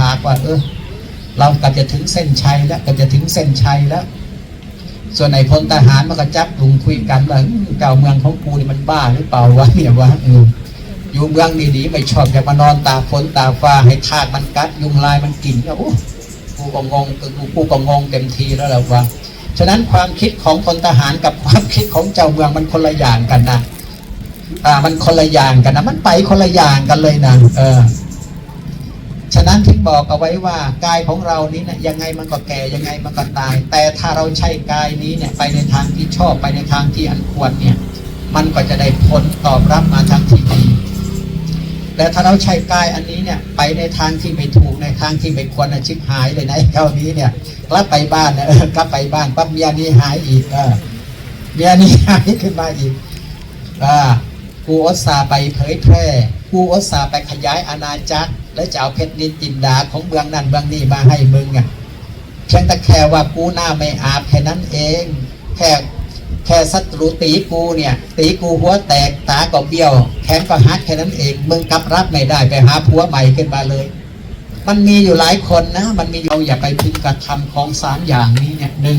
ผากว่า เออ เราก็จะถึงเส้นชัยแล้วก็จะถึงเส้นชัยแล้ว ส่วนไอ้พลทหารมันก็จับลุงคุยกันว่าเจ้าเมืองของกูนี่มันบ้าหรือเปล่าวะเนี่ยวะเอออยู่เมืองดีๆไม่ชอบอยากมานอนตาฝนตาฟ้าให้ทากมันกัด ยุงลายมันกินก็โอ้กูก็งงกูกูก็งงเต็มทีแล้วแหละว่าฉะนั้นความคิดของพลทหารกับความคิดของเจ้าเมืองมันคนละอย่างกันนะอ่ามันคนละอย่างกันนะ มันไปคนละอย่างกันเลยนะเออ ฉะนั้นที่บอกเอาไว้ว่ากายของเรานี้นี่ยยังไงมันก็แก่ยังไงมันก็ตาย แต่ถ้าเราใช้กายนี้เนี่ยไปในทางที่ชอบไปในทางที่อันควรเนี่ยมันก็จะได้ผลตอบรับมาทางที่ดีแต่ถ้าเราใช้กายอันนี้เนี่ยไปในทางที่ไม่ถูกในทางที่ไม่ควรนะชิบหายเลยนะเท่านี้เนี่ยกลับไปบ้านนะกลับไปบ้านปั๊บเมียนี้หายอีกเออเมียนี้หายขึ้นมาอีกอ่ากูอุตส่าไปเผยแพร่ กูอุตส่าห์ไปขยายอาณาจักร แล้วจะเอาเพชรนินจินดาของเมืองนั่นเมืองนี้มาให้มึงอะเพียงแต่แค่ว่ากูหน้าไม่อาบแค่นั้นเอง แค่แค่ศัตรูตีกูเนี่ยตีกูหัวแตกตาก็เบี้ยว แขนก็หักแค่นั้นเองมึงกลับรับไม่ได้ไปหาผัวใหม่ขึ้นมาเลย มันมีอยู่หลายคนนะ มันมีเราอย่าไปพึงกระทำของสามอย่างนี้เนี่ยหนึ่ง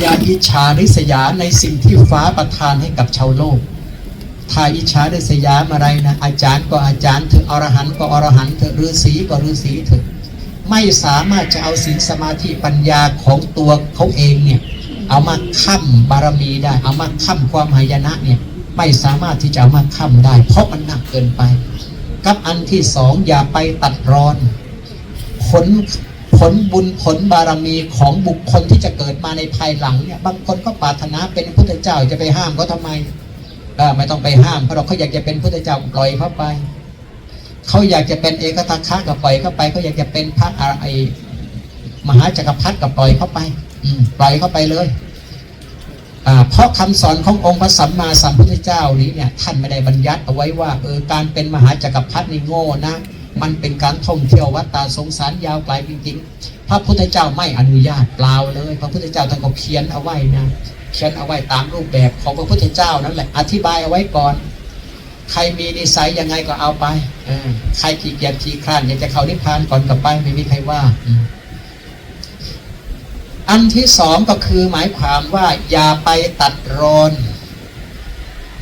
อย่าอิจฉาริษยาในสิ่งที่ฟ้าประทานให้กับชาวโลก ถ้าอิจฉาริษยามอะไรนะอาจารย์ก็อาจารย์เถอะอรหันต์ก็อรหันต์เถอะฤาษีก็ฤาษีเถอะไม่สามารถจะเอาศีลสมาธิปัญญาของตัวเขาเองเนี่ยเอามาค้ำบารมีได้ เอามาค้ำความหายนะเนี่ยไม่สามารถที่จะเอามาค้ำได้ เพราะมันหนักเกินไป กับอันที่สองอย่าไปตัดรอนผลผลบุญผลบารมีของบุคคลที่จะเกิดมาในภายหลังเนี่ยบางคนก็ปรารถนาเป็นพุทธเจ้าจะไปห้ามเขาทำไม เออไม่ต้องไปห้ามเพราะเราเขาอยากจะเป็นพุทธเจ้าปล่อยเขาไปเขาอยากจะเป็นเอกตัคะก็ปล่อยเขาไปเขาอยากจะเป็นพระอะไรมหาจักรพรรดิก็ปล่อยเขาไป อืปล่อยเขาไปเลยเพราะคำสอนขององค์พระสัมมาสัมพุทธเจ้านี้เนี่ยท่านไม่ได้บัญญัติเอาไว้ว่าเออการเป็นมหาจักรพรรดินี่โง่นะมันเป็นการท่องเที่ยววัดตาสงสารยาวไกลจริงๆ พระพุทธเจ้าไม่อนุญาตเปล่าเลย พระพุทธเจ้าท่านก็เขียนเอาไว้นะ เขียนเอาไว้ตามรูปแบบของพระพุทธเจ้านั่นแหละ อธิบายเอาไว้ก่อน ใครมีนิสัยยังไงก็เอาไปอใครขี้เกียจขี้คร้านอยากจะเข้านิพพานก่อนกลับไปไม่มีใครว่า อันที่สองก็คือหมายความว่า อย่าไปตัดรอน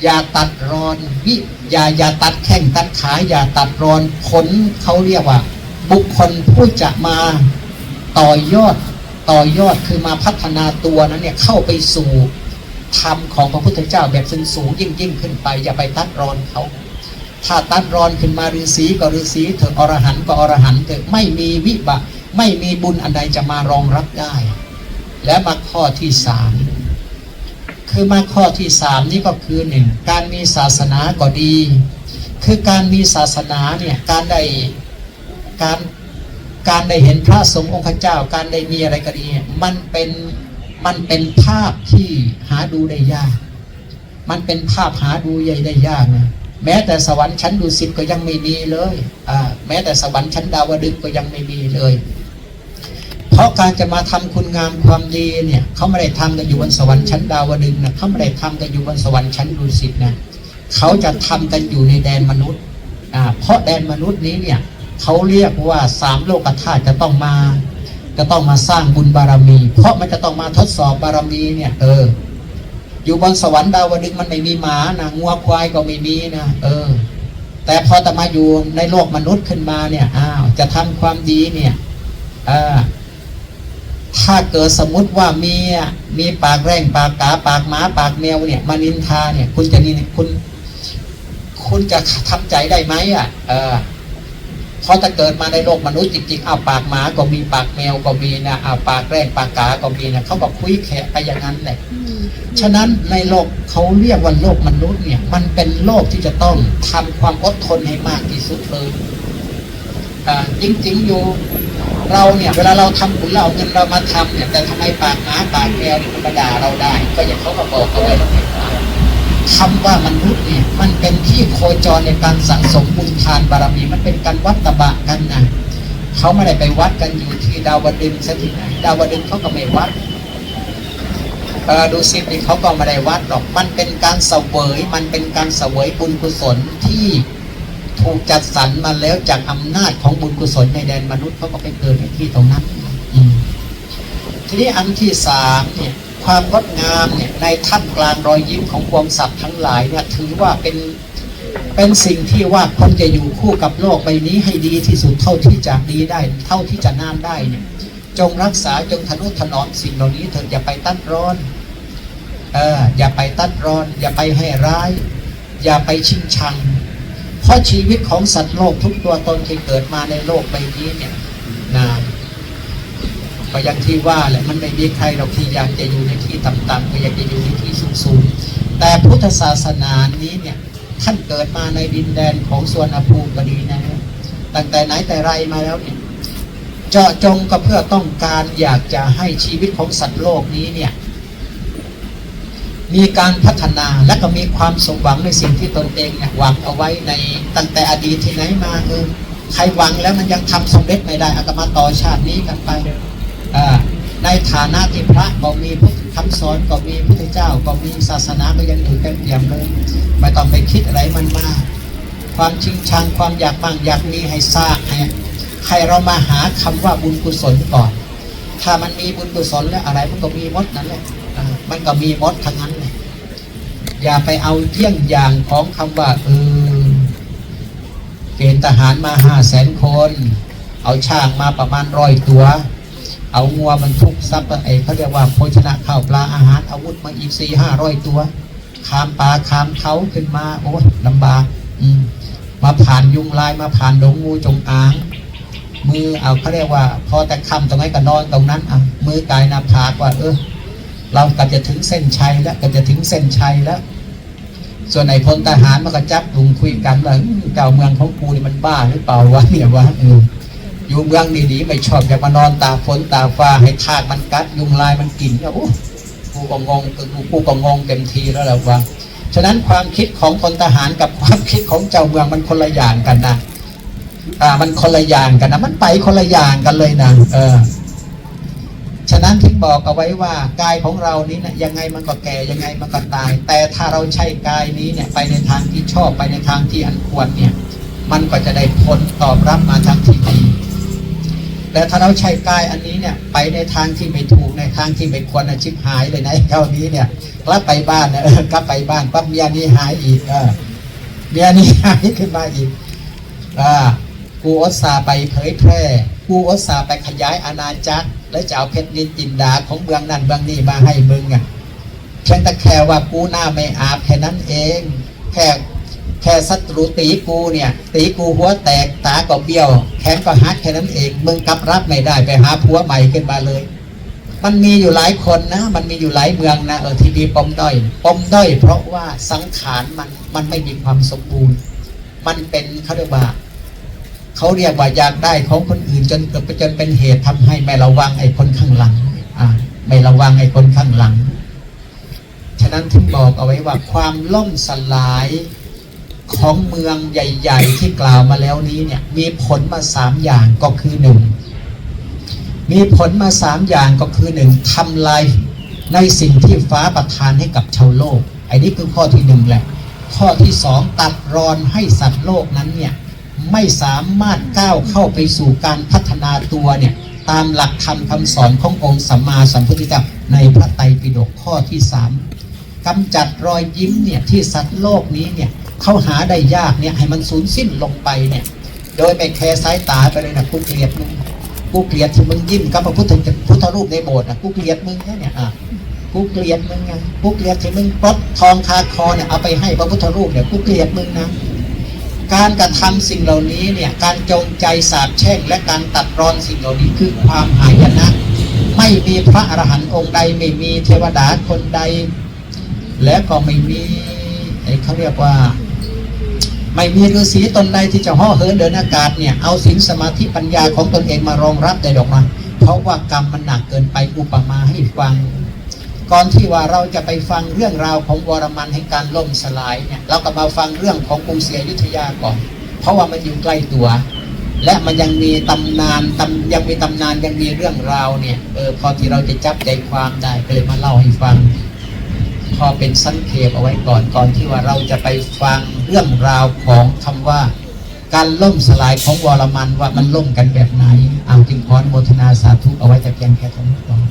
อย่าตัดรอนวิอย่าอย่าตัดแข้งตัดขาอย่าตัดรอนผลเขาเรียกว่า บุคคลผู้จะมาต่อยอด ต่อยอดคือมาพัฒนาตัวนั้นเนี่ยเข้าไปสู่ธรรมของพระพุทธเจ้าแบบสูงสูงยิ่งยิ่งขึ้นไป อย่าไปตัดรอนเขาถ้าตัดรอนขึ้นมาฤาษีก็ฤาษีเถอะอรหันต์ก็อรหันต์เถอะไม่มีวิบากไม่มีบุญอันใดจะมารองรับได้ และมาข้อที่สามคือมาข้อที่สามนี่ก็คือหนึ่งการมีศาสนาก็ดี คือการมีศาสนาเนี่ยการได้การ การได้เห็นพระสงฆ์องค์เจ้า การได้มีอะไรก็ดีเนี่ยมันเป็นมันเป็นภาพที่หาดูได้ยาก มันเป็นภาพหาดูใหญ่ได้ยากนะแม้แต่สวรรค์ชั้นดุสิตก็ยังไม่มีเลยอ่าแม้แต่สวรรค์ชั้นดาวดึงส์ก็ยังไม่มีเลย เพราะการจะมาทำคุณงามความดีเนี่ยเขาไม่ได้ทำกันอยู่บนสวรรค์ชั้นดาวดึงส์นะเขาไม่ได้ทำกันอยู่บนสวรรค์ชั้นดุสิตนะเขาจะทำกันอยู่ในแดนมนุษย์อ่าเพราะแดนมนุษย์นี้เนี่ย เขาเรียกว่าสามโลกธาตุจะต้องมา จะต้องมาสร้างบุญบารมี เพราะมันจะต้องมาทดสอบบารมีเนี่ยเออ อยู่บนสวรรค์ดาวดึงส์มันไม่มีหมานะงัวควายก็ไม่มีนะเออ แต่พอแต่มาอยู่ในโลกมนุษย์ขึ้นมาเนี่ยอ้าวจะทำความดีเนี่ยอ่าถ้าเกิดสมมติว่ามีมีปากแร่งปากกาปากหมาปากแมวเนี่ยมานินทาเนี่ย คุณจะนี่คุณ คุณจะทำใจได้ไหมอะ เออ เพราะถ้าเกิดมาในโลกมนุษย์จริงๆเอาปากหมาก็มีปากแมวก็มีนะเอาปากแร่งปากกาก็มีนะเขาบอกคุยแขะไปอย่างนั้นแหละฉะนั้นในโลกเขาเรียกว่าโลกมนุษย์เนี่ย มันเป็นโลกที่จะต้องทำความอดทนให้มากที่สุดเลยอ่าจริงๆอยู่เราเนี่ยเวลาเราทำบุญเราเอาเงินเรามาทำเนี่ยแต่ทำไมปากหมาปากแมวเนี่ยมันมาด่าเราได้ ก็อย่างเขาก็บอกเอาไว้แล้ว ไงว่าคำว่ามนุษย์เนี่ยมันเป็นที่โคจรในการสั่งสมบุญทานบารมีมันเป็นการวัดตบะกันนะเขาไม่ได้ไปวัดกันอยู่ที่ดาวดึงส์ซะที่ไหนดาวดึงเขาก็ไม่วัดดูสินี่เขาก็ไม่ได้วัดหรอกมันเป็นการเสวยมันเป็นการเสวยบุญกุศลที่ถูกจัดสรรมาแล้วจากอำนาจของบุญกุศลในแดนมนุษย์เขาก็ไปเกิดในที่ตรงนั้นทีนี้อันที่สามเนี่ย ความงดงามเนี่ยในท่ามกลางรอยยิ้มของความสัตว์ทั้งหลายเนี่ยถือว่าเป็นเป็นสิ่งที่ว่าคนจะอยู่คู่กับโลกใบนี้ให้ดีที่สุดเท่าที่จะดีได้ เท่าที่จะนานได้เนี่ยจงรักษาจงทนุถนอมสิ่งเหล่านี้เถิดอย่าไปตัดร้อนเอออย่าไปตัดร้อน อย่าไปให้ร้าย อย่าไปชิงชัง เพราะชีวิตของสัตว์โลกทุกตัวตนที่เกิดมาในโลกใบนี้เนี่ย ก็อย่างที่ว่าแหละมันไม่มีใครหรอกที่อยากจะอยู่ในที่ต่ำๆก็อยากจะอยู่ในที่สูงๆแต่พุทธศาสนานี้เนี่ยท่านเกิดมาในดินแดนของสวนภูมิก็ดีนะฮะตั้งแต่ไหนแต่ไรมาแล้วเนี่ยเจาะจงก็เพื่อต้องการอยากจะให้ชีวิตของสัตว์โลกนี้เนี่ยมีการพัฒนาและก็มีความสมหวังในสิ่งที่ตนเองเนี่ยหวังเอาไว้ในตั้งแต่อดีตที่ไหนมาเออใครหวังแล้วมันยังทำสำเร็จไม่ได้อากมาต่อชาตินี้กันไป ในฐานะที่พระก็มีพุทธคำสอนก็มีพุทธเจ้าก็มีศาสนาก็ยังอยู่เต็มเปี่ยมเลยไม่ต้องไปคิดอะไรมันมากความชิงชังความอยากมั่งอยากมีให้สร้างให้ให้เรามาหาคำว่าบุญกุศลก่อน ถ้ามันมีบุญกุศลแล้วอะไรมันก็มีมดนั่นแหละมันก็มีมดทั้งนั้นเลยอย่าไปเอาเที่ยงอย่างของคำว่าเออเกณฑ์ทหารมาห้าแสนคน เอาช่างมาประมาณร้อยตัว เอางัวมันทุกซับไอเขาเรียกว่าโภชนะข้าวปลาอาหารอาวุธมาอีกสี่ห้าร้อยตัวข้ามป่าข้ามเขาขึ้นมาโอ้ลำบากอืมมาผ่านยุงลายมาผ่านดงงูจงอาง มือเอาเขาเรียกว่า พอแต่คำตรงไหนก็นอนตรงนั้นอะมือกายนาผากว่า เออ เราก็จะถึงเส้นชัยแล้วก็จะถึงเส้นชัยแล้ว ส่วนไอ้พลทหารมันก็จับลุงคุยกันว่าอื้าเมืองของกูนี่มันบ้าหรือเปล่าวะเนี่ยวะเออ อยู่เมืองดีๆไม่ชอบอยากมานอนตาฝนตาฟ้าให้ทากมันกัด ยุงลายมันกินก็โอ้กูก็งงกูกูก็งงเต็มทีแล้วแหละวะฉะนั้นความคิดของพลทหารกับความคิดของเจ้าเมืองมันคนละอย่างกันนะอ่ามันคนละอย่างกันนะมันไปคนละอย่างกันเลยนะเออฉะนั้นที่บอกเอาไว้ว่ากายของเรานี้นะยังไงมันก็แก่ยังไงมันก็ตาย แต่ถ้าเราใช้กายนี้เนี่ยไปในทางที่ชอบไปในทางที่อันควรเนี่ย มันก็จะได้ผลตอบรับมาทางที่ดี แต่ถ้าเราใช้กายอันนี้เนี่ยไปในทางที่ไม่ถูกในทางที่ไม่ควรนะชิบหายเลยนะเท่านี้เนี่ยกลับไปบ้านนะกลับไปบ้านปั๊บเมียนี้หายอีกเออเมียนี้หายขึ้นมาอีกอ่ากูอุตส่าไปเผยแพร่กูอุตส่าไปขยายอาณาจักร แล้วจะเอาเพชรนินจินดาของเมืองนั่นเมืองนี้มาให้มึงอะเพียงแต่แค่ว่ากูหน้าไม่อาบแค่นั้นเองแค่ แค่ศัตรูตีกูเนี่ยตีกูหัวแตกตาก็เบี้ยว แขนก็หักแค่นั้นเองมึงกลับรับไม่ได้ไปหาผัวใหม่ขึ้นมาเลย มันมีอยู่หลายคนนะ มันมีอยู่หลายเมืองนะเออที่มีปมด้อยปมด้อยเพราะว่าสังขารมันมันไม่มีความสมบูรณ์ มันเป็นเขาเรียกว่าเขาเรียกว่าอยากได้ของคนอื่นจนเกิดจนเป็นเหตุทำให้ไม่ระวังไอ้คนข้างหลังอ่าไม่ระวังไอ้คนข้างหลัง ฉะนั้นถึงบอกเอาไว้ว่าความล่มสลาย ของเมืองใหญ่ ๆ ที่กล่าวมาแล้วนี้เนี่ยมีผลมาสามอย่างก็คือหนึ่งมีผลมาสามอย่างก็คือหนึ่งทำลายในสิ่งที่ฟ้าประทานให้กับชาวโลกไอ้นี่คือข้อที่หนึ่งแหละ ข้อที่สองตัดรอนให้สัตว์โลกนั้นเนี่ยไม่สามารถก้าวเข้าไปสู่การพัฒนาตัวเนี่ยตามหลักธรรมคำสอนขององค์สัมมาสัมพุทธเจ้าในพระไตรปิฎกข้อที่สามกำจัดรอยยิ้มเนี่ยที่สัตว์โลกนี้เนี่ย เขาหาได้ยากเนี่ยให้มันสูญสิ้นลงไปเนี่ย โดยไม่แคร์สายตาไปเลยนะกูเกลียดมึงกูเกลียดที่มึงยิ้มกับพระพุทธพุทธรูปในโบสถ์นะกูเกลียดมึงแค่เนี่ยอะกูเกลียดมึงไงกูเกลียดที่มึงปลดทองคาคอเนี่ยเอาไปให้พระพุทธรูปเนี่ยกูเกลียดมึงนะการกระทำสิ่งเหล่านี้เนี่ยการจงใจสาบแช่งและการตัดรอนสิ่งเหล่านี้คือความหายนะ ไม่มีพระอรหันต์องค์ใดไม่มีเทวดาคนใด และก็ไม่มีไอ้เขาเรียกว่า ไม่มีฤาษีตนใดที่จะห่อเหินเดินอากาศเนี่ยเอาศีลสมาธิปัญญาของตนเองมารองรับได้ดอกมา เพราะว่ากรรมมันหนักเกินไปอุปมาให้ฟัง ก่อนที่ว่าเราจะไปฟังเรื่องราวของวรมันแห่งการล่มสลายเนี่ยเราก็มาฟังเรื่องของกรุงศรีอยุธยาก่อน เพราะว่ามันอยู่ใกล้ตัว และมันยังมีตำนานตำยังมีตำนานยังมีเรื่องราวเนี่ยเออพอที่เราจะจับใจความได้ก็เลยมาเล่าให้ฟัง พอเป็นสั้นเคปเอาไว้ก่อนก่อนที่ว่าเราจะไปฟังเรื่องราวของคำว่า การล่มสลายของวรมันว่ามันล่มกันแบบไหนเอาจึงขอโมทนาสาธุเอาไว้แต่เพียงแค่ตรงนี้ก่อน